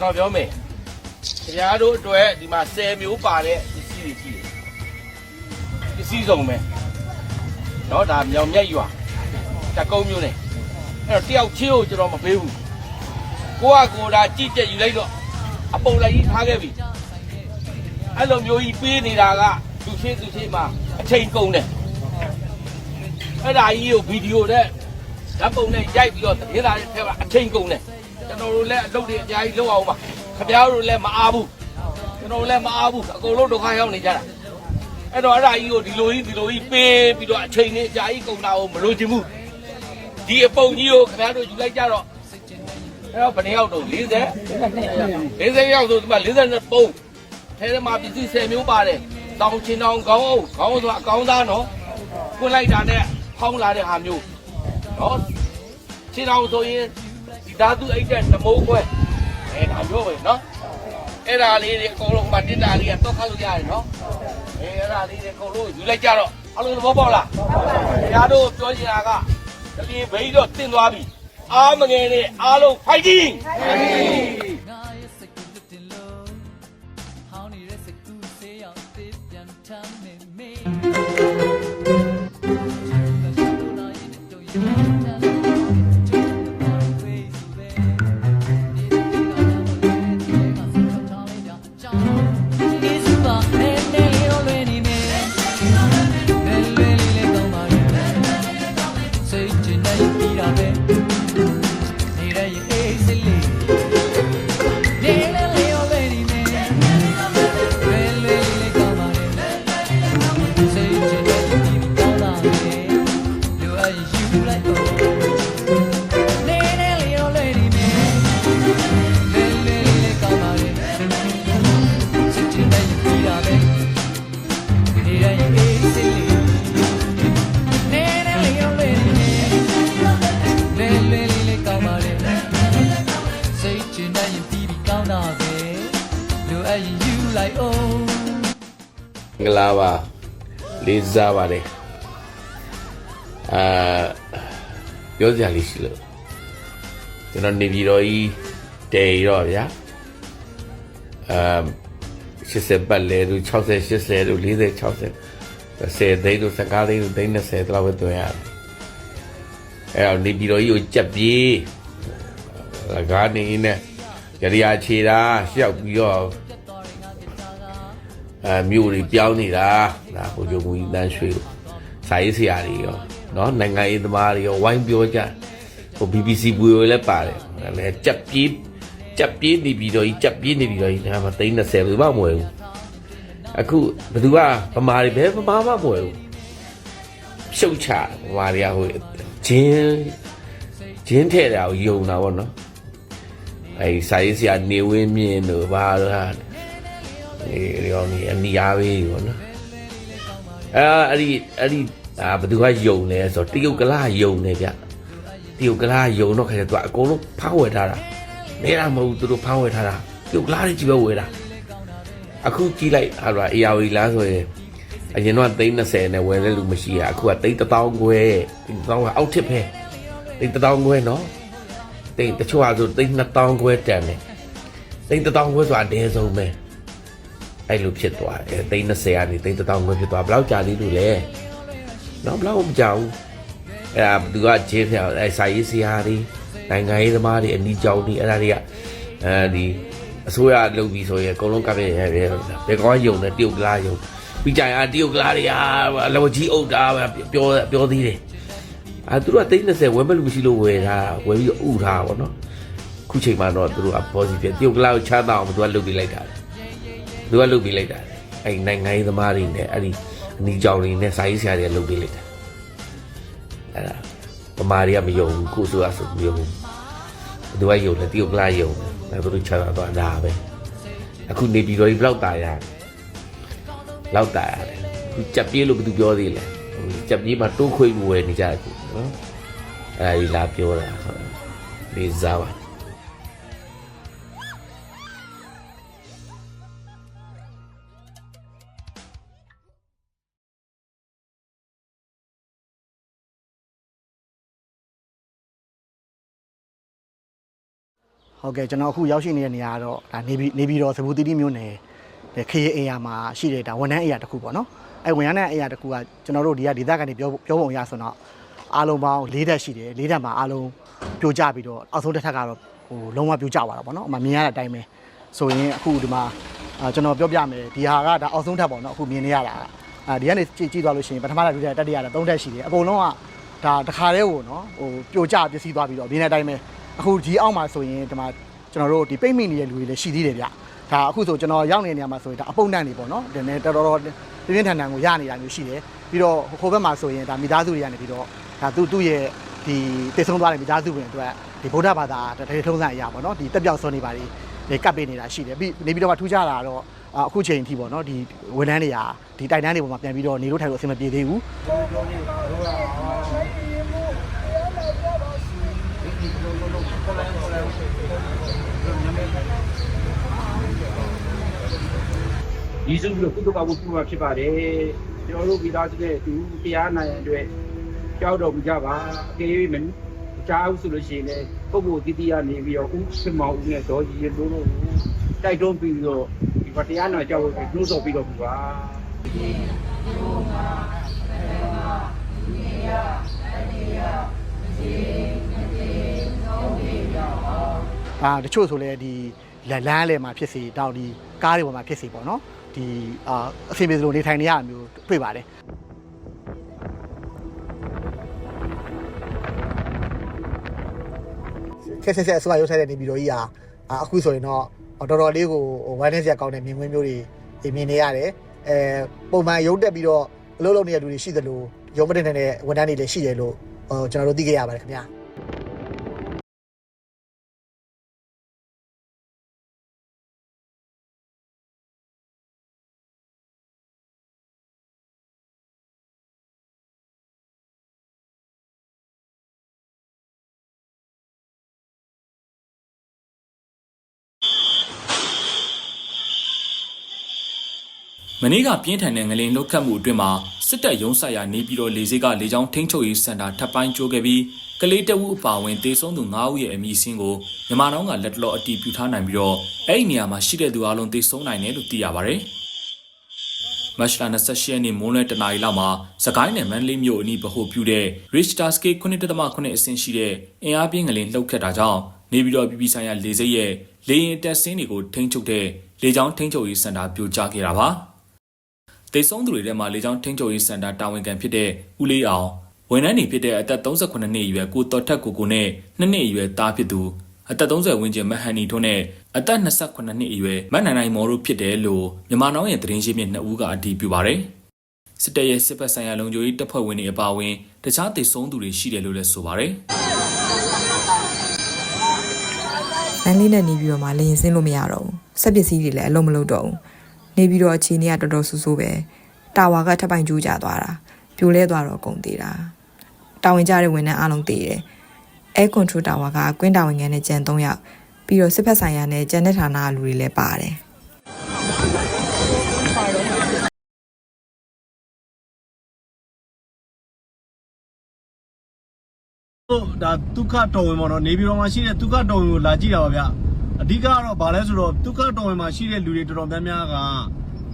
ကျွန်တော်ပြောမယ်ခင်ဗျားတို့အတွက်ဒီမှာ10မျိုးပါတဲ့ပစ္စည်းတွေရှိတယ်ပစ္စည်းစုံပဲเนาะဒါမြောင်မြတ်ရွာတကုံးမျိုးနဲ့အဲ့တော့တယောက်ချင်းကိုကျွန်တော်မပေးဘူးကိုကကိုယ်ဒါကြည့်ချက်ယူလိုက်တော့အပုံလိုက်ကြီးထားခဲ့ပြီအဲ့လိုမျိုးကြီးပေးနေတာကသူချင်းသူချင်းမှာအချိန်ကုန်တယ်အဲ့ဒါကြီးကိုဗီဒီယိုနဲ့ဓာတ်ပုံနဲ့ရိုက်ပြီးတော့သတင်းစာတွေထဲမှာအချိန်ကုန်တယ် ကျွန်တော်တို့လည်းအလုပ်တွေအများကြီးလုပ်အောင်ပါခင်ဗျားတို့လည်းမအားဘူးကျွန်တော်လည်းမအားဘူးအကုန်လုံးဒုက္ခရောက်နေကြတာအဲ့တော့အဲ့ဒါကြီးကိုဒီလိုကြီးဒီလိုကြီးပေးပြီးတော့အချိန်လေးအကြာကြီးကုန်တာကိုမလိုချင်ဘူးဒီအပုံကြီးကိုခင်ဗျားတို့ယူလိုက်ကြတော့အဲ့တော့ဘယ်နှယောက်တော့40 40ယောက်ဆိုဒီမှာ42ပုံထဲထဲမှာပစ္စည်း10မျိုးပါတယ်တောင်ချင်းတောင်ခေါင်းအုပ်ခေါင်းဆိုတာအကောင်းသားနော်ကွန်းလိုက်တာနဲ့ဖောင်းလာတဲ့ဟာမျိုးနော်ချင်းတောင်ဆိုရင်ဒီ ဓာတုအိတ်တဲ့နမိုးခွဲအဲဒါမျိုးပဲနော်အဲ့ဒါလေးတွေအကုန်လုံးမှတစ်တာလေးကတော့ခတ်လို့ရတယ်နော်အဲအဲ့ဒါလေးတွေအကုန်လုံးယူလိုက်ကြတော့အလုံးသဘောပေါက်လားခင်ဗျားတို့ပြောချင်တာကတလင်းဘိန်းတော့တင်သွားပြီအားမငယ်နဲ့အားလုံး fighting ငါ လိုက်အောင်မင်္ဂလာပါလေးစားပါတယ်အာပြောစရာလေးရှိလို့ကျွန်တော်နေပြည်တော်ကြီးတည်ရောဗျာအာ80ပတ်လဲတို့60 80တို့40 60 10သိန်းတို့15သိန်းတို့သိန်း20တော့ပဲတွင်ရတယ်အဲ့တော့နေပြည်တော်ကြီးကိုကြက်ပြေးလကားနေနေရရချေတာရှောက်ပြီးတော့ အဲမြို့တွေပြောင်းနေတာဒါကိုဂျုံကြီးတန်းရွှေတို့စာရေးဆရာတွေရောနော်နိုင်ငံရေးသမားတွေရောဝိုင်းပြောကြဟို BBC ဘူရိုလည်းပါတယ်ဒါလည်းကြက်ပြေးကြက်ပြေးနေပြီးတော့ကြီးကြက်ပြေးနေပြီးတော့ကြီးဒါမှ30ဘယ်မှမဝယ်ဘူးအခုဘသူကဗမာတွေဘယ်ဗမာမှမဝယ်ဘူးရှုပ်ချဗမာတွေကဟိုဂျင်းဂျင်းထဲတာကိုယုံတာပေါ့နော်အဲစာရေးဆရာနေဝင်းမြင့်တို့ဘာလို့ဟာ ဒီရောနေအနီအားပေးပေါ့နော်အဲအဲ့ဒီအဲ့ဒီအာဘယ်သူကယုံလဲဆိုတော့တရုတ်ကလာယုံနေဗျတရုတ်ကလာယုံတော့ခင်ဗျာသူကအကုန်လုံးဖောင်းဝယ်ထားတာနေတာမဟုတ်ဘူးသူတို့ဖောင်းဝယ်ထားတာတရုတ်ကလာတွေကြည့်ပဲဝယ်တာအခုကြည့်လိုက်ဟာတော့ AR လားဆိုရင်အရင်တော့သိန်း30နဲ့ဝယ်တဲ့လူမရှိရအခုကသိန်း1000ခွဲသိန်း1000ကအောက်ထစ်ပဲသိန်း1000ခွဲနော်သိန်းတချို့ဟာဆိုသိန်း2000ခွဲတန်တယ်သိန်း1000ခွဲဆိုတာအနည်းဆုံးပဲ အဲ့လိုဖြစ်သွားတယ်သိန်း30ကနေသိန်း1000ခွဲဖြစ်သွားဘယ်လောက်ကြာသေးလို့လဲတော့ဘယ်လောက်မကြာဘူးအဲ့ဒါသူကဂျင်းပြောင်အဲ့စာရေးဆရာတွေနိုင်ငံရေးသမားတွေအနီးကြောင်တွေအဲ့ဒါတွေကအဲဒီအစိုးရလုပ်ပြီးဆိုရင်အကုန်လုံးကပ်ပြရဲပဲဘယ်ကောင်းယုံနဲ့တရုတ်ကလားယုံပြီးကြရင်အတရုတ်ကလားတွေဟာလောကြီးအုပ်တာပဲပြောပြောသေးတယ်အဲသူတို့ကသိန်း30ဝယ်မဲ့လူမရှိလို့ဝယ်ထားဝယ်ပြီးတော့ဥထားပါတော့ခုချိန်မှာတော့သူတို့က positive တရုတ်ကလားကိုချမ်းသာအောင်သူကလုပ်ပြီးလိုက်တာ သူကလုပ်ပေးလိုက်တာအဲ့ဒီနိုင်ငံရေးသမားတွေနဲ့အဲ့ဒီအနီကြောင်တွေနဲ့စာရေးဆရာတွေကလုပ်ပေးလိုက်တာအဲ့ဒါဗမာတွေကမယုံဘူးကိုဆိုတာဆိုမယုံဘူးသူကယုံတယ်တရုတ်ကလာယုံတယ်အဲ့သူတို့ချတာတော့ဒါပဲအခုနေပြည်တော်ကြီးဘလောက်တာရလောက်တာရတယ်အခုကြက်ပြေးလို့ဘယ်သူပြောသေးလဲကြက်ပြေးမှာတိုးခွေဝယ်နေကြတယ်ခုနော်အဲ့ဒါကြီးလာပြောတာဟုတ်လေးစားပါ ဟုတ်ကဲ့ကျွန်တော်အခုရောက်ရှိနေတဲ့နေရာကတော့ဒါနေပြည်နေပြည်တော်သဘူတီတီမြို့နယ်တဲ့ခရီးအေယာမှာရှိတဲ့ဒါဝန်ထမ်းအေယာတစ်ခုပေါ့နော်အဲဝန်ထမ်းအေယာတစ်ခုကကျွန်တော်တို့ဒီကဒေသကနေပြောပြောပုံရဆိုတော့အားလုံးပေါင်း၄တက်ရှိတယ်၄တက်မှာအားလုံးပြိုကျပြီးတော့အောက်ဆုံးတစ်ထပ်ကတော့ဟိုလုံးဝပြိုကျသွားတာပေါ့နော်အမှမြင်ရတဲ့အတိုင်းပဲဆိုရင်အခုဒီမှာအာကျွန်တော်ပြောပြမယ်ဒီဟာကဒါအောက်ဆုံးထပ်ပေါ့နော်အခုမြင်နေရတာအာဒီကနေကြည့်ကြည့်သွားလို့ရှိရင်ပထမတက်ဒုတိယတက်တတိယတက်သုံးတက်ရှိတယ်အကုန်လုံးကဒါတစ်ခါတည်းကိုနော်ဟိုပြိုကျပျက်စီးသွားပြီးတော့မြင်တဲ့အတိုင်းပဲ အခုဒီအောက်မှာဆိုရင်ဒီမှာကျွန်တော်တို့ဒီပိတ်မိနေတဲ့လူတွေလည်းရှိသေးတယ်ဗျဒါအခုဆိုကျွန်တော်ရောက်နေတဲ့နေရာမှာဆိုရင်ဒါအပုံတန့်နေပေါ့နော်ဒီနေ့တော်တော်ပြင်းပြင်းထန်ထန်ကိုရနေတာမျိုးရှိတယ်ပြီးတော့ဟိုဘက်မှာဆိုရင်ဒါမိသားစုတွေကနေပြီးတော့ဒါသူ့သူ့ရဲ့ဒီတည်ဆုံးသွားတဲ့မိသားစုဝင်အတွက်ဒီဗုဒ္ဓဘာသာတထေထုံးစံအရာပေါ့နော်ဒီတက်ပြောက်စောနေပါလိဒီကပ်ပေးနေတာရှိတယ်ပြီးနေပြီးတော့မှထူးခြားတာကတော့အခုချိန်အထိပေါ့နော်ဒီဝန်ထမ်းတွေကဒီတိုက်တန်းတွေပေါ်မှာပြန်ပြီးတော့နေလို့ထိုင်လို့အဆင်မပြေသေးဘူး ဒီစုပြီးတော့ကုသကဝုပြုမှာဖြစ်ပါတယ်ကျွန်တော်တို့မိသားစုနဲ့အတူတရားနိုင်ရန်အတွက်ကြောက်တော်မူကြပါအကယ်၍မကြားဘူးဆိုလို့ရှိရင်လည်းပုဂ္ဂိုလ်တည်တည်ရနေပြီးတော့ဥပမောင်ဦးနဲ့ဒေါ်ကြီးတို့တို့တိုက်တွန်းပြီးတော့ဒီမှာတရားနာကြောက်ဖို့နှိုးဆော်ပြီးတော့ပြပါ အာတချို့ဆိုလဲဒီလက်လန်းလေမှာဖြစ်စီတောက်ဒီကားတွေပေါ်မှာဖြစ်စီပေါ့နော်ဒီအာအဆင်ပြေစလိုနေထိုင်နေရတာမျိုးတွေ့ပါတယ်ဆက်ဆက်ဆက်အစိုးရရုပ်ဆိုင်တဲ့နေပြည်တော်ကြီးဟာအာအခုဆိုရင်တော့တော်တော်လေးကိုဟိုဝိုင်းနေစရာကောင်းတဲ့မြင်ကွင်းမျိုးတွေမြင်နေရတယ်အဲပုံမှန်ရုံတက်ပြီးတော့အလုပ်လုပ်နေတဲ့လူတွေရှိသလိုရုံမတင်တဲ့ဝန်ထမ်းတွေလည်းရှိတယ်လို့ဟိုကျွန်တော်တို့သိခဲ့ရပါတယ်ခင်ဗျာ မနေ့ကပြင်းထန်တဲ့ငလင်လှုပ်ခတ်မှုအတွင်းမှာစစ်တပ်ရုံးဆိုင်ရာနေပြည်တော်လေဆိပ်ကလေကြောင်းထိန်းချုပ်ရေးစင်တာထပ်ပိုင်းကျိုးခဲ့ပြီးကလေးတဝူအပါအဝင်တေဆုံးသူ9ဦးရဲ့အမည်စင်းကိုမြန်မာနောင်ကလက်တလောအတီးပြုထားနိုင်ပြီးတော့အဲ့ဒီနေရာမှာရှိတဲ့သူအလုံးတေဆုံးနိုင်တယ်လို့သိရပါဗျ။မတ်လ28ရက်နေ့မိုးလွဲတနာရီလောက်မှာစကိုင်းနယ်မန္တလေးမြို့အနီးဗဟိုပြုတဲ့ Richter Scale 9.9အဆင့်ရှိတဲ့အင်အားပြင်းငလင်လှုပ်ခတ်တာကြောင့်နေပြည်တော်ပြည်ပဆိုင်ရာလေဆိပ်ရဲ့လေရင်တက်ဆင်းတွေကိုထိန်းချုပ်တဲ့လေကြောင်းထိန်းချုပ်ရေးစင်တာပြိုကျခဲ့တာပါ။ တေဆုံးသူတွေထဲမှာလေကြောင်းထိန်းချုပ်ရေးစင်တာတာဝန်ခံဖြစ်တဲ့ဦးလေးအောင်ဝန်ထမ်းနေဖြစ်တဲ့အသက်38နှစ်အရွယ်ကိုတော်ထက်ကိုကိုနဲ့2နှစ်အရွယ်သားဖြစ်သူအသက်30ဝန်းကျင်မဟန်နီတို့နဲ့အသက်28နှစ်အရွယ်မတ်နိုင်နိုင်မော်တို့ဖြစ်တယ်လို့မြန်မာနောင်ရဲ့သတင်းရှိမြစ်နှစ်ဦးကအတည်ပြုပါတယ်။စစ်တပ်ရဲ့စစ်ဘက်ဆိုင်ရာလုံခြုံရေးတပ်ဖွဲ့ဝင်တွေအပါအဝင်တခြားတေဆုံးသူတွေရှိတယ်လို့လည်းဆိုပါတယ်။လမ်းလေးနဲ့နေပြီးတော့မှလေရင်ဆင်းလို့မရတော့ဘူးဆက်ပစ္စည်းတွေလည်းအလုံးမလုံးတော့ဘူး နေပြီးတော့အခြေအနေကတော်တော်ဆူဆူပဲတာဝါကထပ်ပိုင်ကျိုးကျသွားတာပြိုလဲသွားတော့ကုန်သေးတာတာဝန်ကျတဲ့ဝန်ထမ်းအားလုံးတည်တယ်အဲကွန်ထရိုတာဝါကကွင်းတာဝန်ခံနဲ့ကြံ3ယောက်ပြီးတော့စစ်ဖက်ဆိုင်ရာနဲ့ကြံတဲ့ဌာနကလူတွေလည်းပါတယ်တို့ဒါဒုက္ခတော်ဝင်ပေါ့နော်နေပြည်တော်မှာရှိတဲ့ဒုက္ခတော်ဝင်ကိုလာကြည့်တာပါဗျ အဓိကကတော့ဗာလဲဆိုတော့ဒုက္ခတော်ဝင်မှာရှိတဲ့လူတွေတော်တော်များများက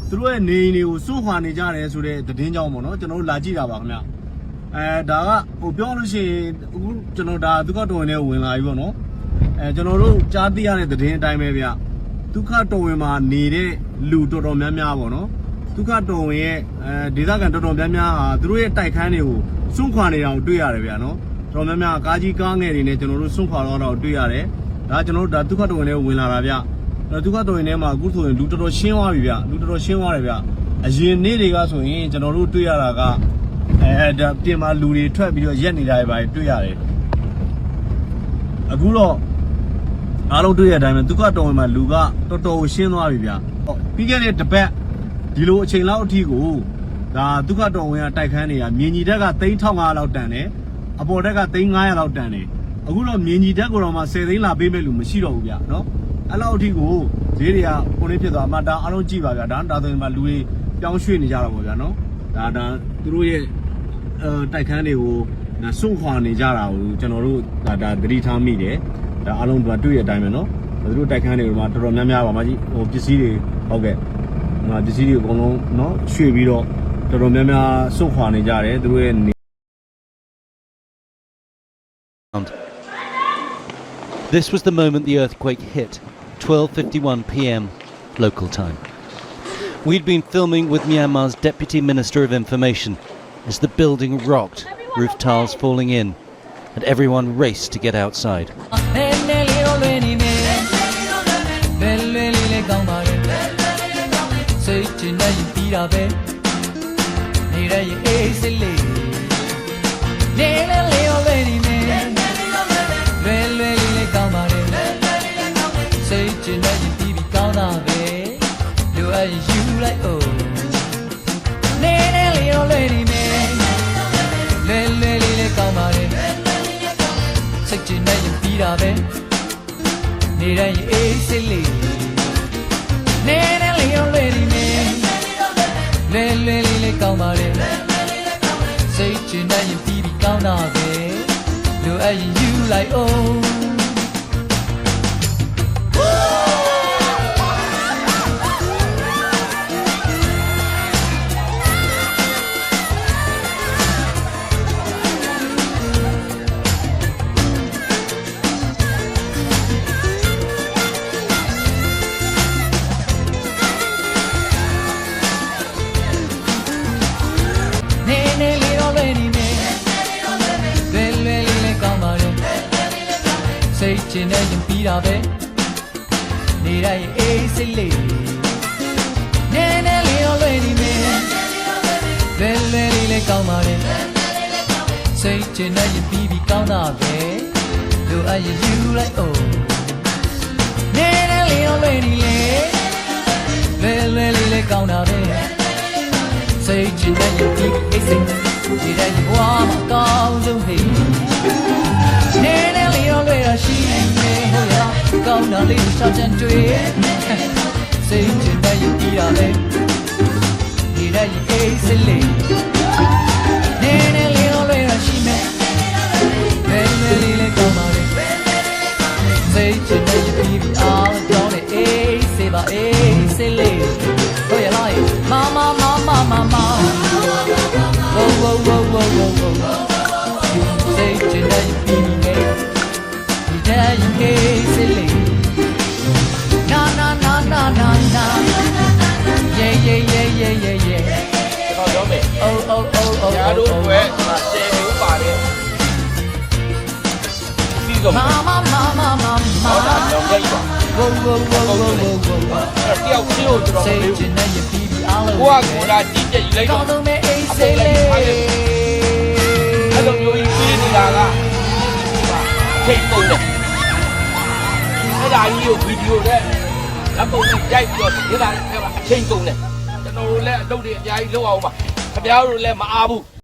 သူတို့ရဲ့နေအိမ်တွေကိုစွန့်ခွာနေကြတယ်ဆိုတဲ့သတင်းကြောင့်ပေါ့နော်ကျွန်တော်တို့လာကြည့်တာပါခင်ဗျအဲဒါကဟိုပြောလို့ရှိရင်အခုကျွန်တော်ဒါဒုက္ခတော်ဝင်နဲ့ဝင်လာပြီပေါ့နော်အဲကျွန်တော်တို့ကြားသိရတဲ့သတင်းအတိုင်းပဲဗျဒုက္ခတော်ဝင်မှာနေတဲ့လူတော်တော်များများပေါ့နော်ဒုက္ခတော်ဝင်ရဲ့အဲဒေသခံတော်တော်များများဟာသူတို့ရဲ့တိုက်ခန်းတွေကိုစွန့်ခွာနေတာကိုတွေ့ရတယ်ဗျာနော်တော်တော်များများကားကြီးကားငယ်တွေနဲ့ကျွန်တော်တို့စွန့်ခွာတော့တော့တွေ့ရတယ်။ ဒါကျွန်တော်တို့ဒါဒုက္ခတော်ဝင်ထဲဝင်လာတာဗျ။အဲဒုက္ခတော်ဝင်ထဲမှာအခုဆိုရင်လူတော်တော်ရှင်းသွားပြီဗျ။လူတော်တော်ရှင်းသွားတယ်ဗျ။အရင်နေ့တွေကဆိုရင်ကျွန်တော်တို့တွေ့ရတာကအဲဒါပြင်မှာလူတွေထွက်ပြီးတော့ရက်နေတာတွေပါတွေ့ရတယ်။အခုတော့အားလုံးတွေ့ရတဲ့အတိုင်းပဲဒုက္ခတော်ဝင်မှာလူကတော်တော်ရှင်းသွားပြီဗျ။ဟောပြီးခဲ့တဲ့တစ်ပတ်ဒီလိုအချိန်လောက်အထိကိုဒါဒုက္ခတော်ဝင်ကတိုက်ခန်းတွေကမြင်ကြီးတက်က3500လောက်တန်တယ်။အပေါ်တက်က3900လောက်တန်တယ် အခုတော့မြင်းကြီးဓာတ်ကိုတော့မှ10သိန်းလာပေးမဲ့လူမရှိတော့ဘူးဗျနော်အဲ့လောက်အထိကိုဈေးတွေကပုံလေးဖြစ်သွားမှဒါအားလုံးကြည့်ပါဗျာဒါဒါဆိုရင်မှလူတွေပြောင်းရွှေ့နေကြတာပေါ့ဗျာနော်ဒါဒါသူတို့ရဲ့အဲတိုက်ခန်းတွေကိုစွန့်ခွာနေကြတာကိုကျွန်တော်တို့ဒါဒါသတိထားမိတယ်ဒါအားလုံးတွေ့ရတဲ့အတိုင်းပဲနော်သူတို့တိုက်ခန်းတွေကမှတော်တော်များများပါမကြီးဟိုပစ္စည်းတွေဟုတ်ကဲ့ငါပစ္စည်းတွေအကုန်လုံးနော်ရွှေ့ပြီးတော့တော်တော်များများစွန့်ခွာနေကြတယ်သူတို့ရဲ့ This was the moment the earthquake hit, 12:51 p.m. local time. We'd been filming with Myanmar's Deputy Minister of Information as the building rocked, roof tiles falling in, and everyone raced to get outside. တာပဲနေတိုင်းရင်အေးစိတ်လေးနေနေလေးရောလွယ်နေနေလဲလဲလေးလေးကောင်းပါလေစိတ်ချနေရင်ပြီးပြီးကောင်းတာပဲလိုအပ်ရင်ယူလိုက် နေရင်ပြီးတာပဲနေတိုင်းရင်အေးစိတ်လေးနေနေလေးတော့လွယ်နေမယ်လွယ်လွယ်လေးလေးကောင်းပါလေစိတ်ချင်နေရင်ပြီးပြီးကောင်းတာပဲလိုအပ်ရင်ယူလိုက်အောင်နေနေလေးတော့လွယ်နေလေလွယ်လွယ်လေးလေးကောင်းတာပဲစိတ်ချင်တဲ့ရင်ဒီအိတ်စိတ်ဒီတဲ့ဘဝမှာကောင်းဆုံးဟိ တာလေးချောက်ချင်တွေ့စိတ်ချင်တဲ့ရင်ဒီရလဲဒီတဲ့ရင်အိတ်စိတ်လေး စီးဆုံးမယ် Mama, mama, ဟောတာ mama. ကြောင့်ရိုက်ပါ Whoa, whoa, whoa, whoa, whoa, whoa. အဲ့တော့တယောက်စီးကိုကျွန်တော်မ Say မေးဘူး tonight, you baby, all ကိုက over. ကိုလာကြီးကြည့်လိုက်တော့ကောင်းဆုံးပဲအေးစိတ်လေးအဲ့လိုမျိုးကြီးပြေးနေတာကထိတ်ပုံတယ်အဲ့ဒါကြီးကိုဗီဒီယိုနဲ့လက်ပုံနဲ့ရိုက်ပြီးတော့ဒီကအချိန်ကုန်တယ်ကျွန်တော်တို့လည်းအလုပ်တွေအများကြီးလုပ်အောင်ပါခင်ဗျားတို့လည်းမအားဘူး